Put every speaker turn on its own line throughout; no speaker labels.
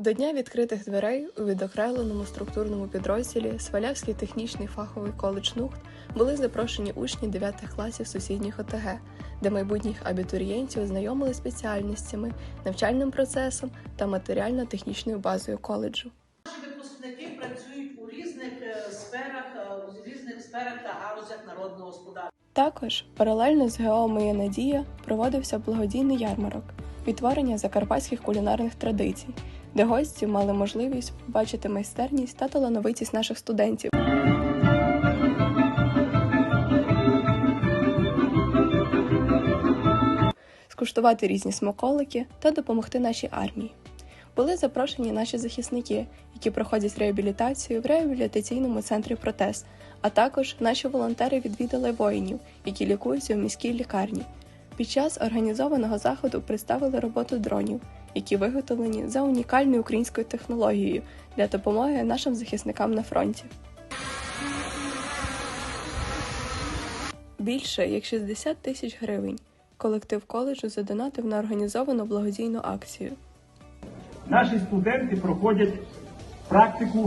До дня відкритих дверей у відокремленому структурному підрозділі Свалявський технічний фаховий коледж НУХТ були запрошені учні 9 класів сусідніх ОТГ, де майбутніх абітурієнтів знайомили спеціальностями, навчальним процесом та матеріально-технічною базою коледжу.
Наші випускники працюють у різних е, сферах, е, у різних сферах та галузях народного господарства.
Також паралельно з ГО «Моя надія проводився благодійний ярмарок відтворення закарпатських кулінарних традицій, де гості мали можливість побачити майстерність та талановитість наших студентів. скуштувати різні смаколики та допомогти нашій армії. Були запрошені наші захисники, які проходять реабілітацію в реабілітаційному центрі Протез, а також наші волонтери відвідали воїнів, які лікуються в міській лікарні. Під час організованого заходу представили роботу дронів, які виготовлені за унікальною українською технологією для допомоги нашим захисникам на фронті. Більше як 60 тисяч гривень колектив коледжу задонатив на організовану благодійну акцію.
Наші студенти проходять практику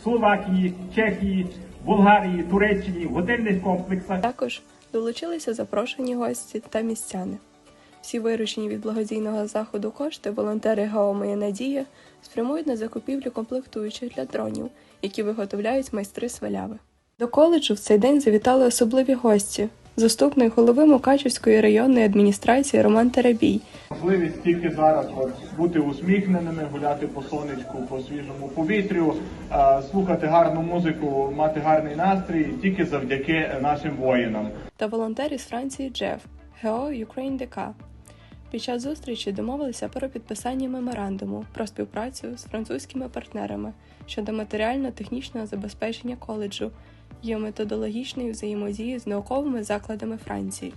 в Словакії, Чехії, Болгарії, Туреччині, в готельних комплексах.
Також долучилися запрошені гості та містяни. Всі виручені від благодійного заходу кошти волонтери ГАО «Моя надія спрямують на закупівлю комплектуючих для дронів, які виготовляють майстри сваляви. До коледжу в цей день завітали особливі гості. Заступник голови Мукачівської районної адміністрації Роман Теребій,
Можливість тільки зараз от, бути усміхненими, гуляти по сонечку, по свіжому повітрю, слухати гарну музику, мати гарний настрій тільки завдяки нашим воїнам.
та волонтер із Франції Джеф ГО Ukraine ДК. Під час зустрічі домовилися про підписання меморандуму про співпрацю з французькими партнерами щодо матеріально-технічного забезпечення коледжу і методологічної взаємодії з науковими закладами Франції.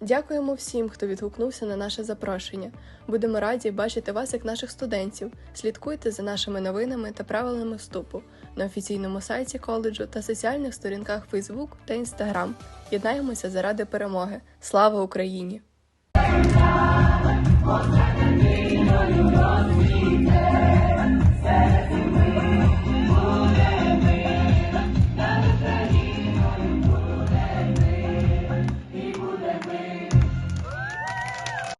Дякуємо всім, хто відгукнувся на наше запрошення. Будемо раді бачити вас як наших студентів. Слідкуйте за нашими новинами та правилами вступу на офіційному сайті коледжу та соціальних сторінках Facebook та Instagram. Єднаємося заради перемоги. Слава Україні!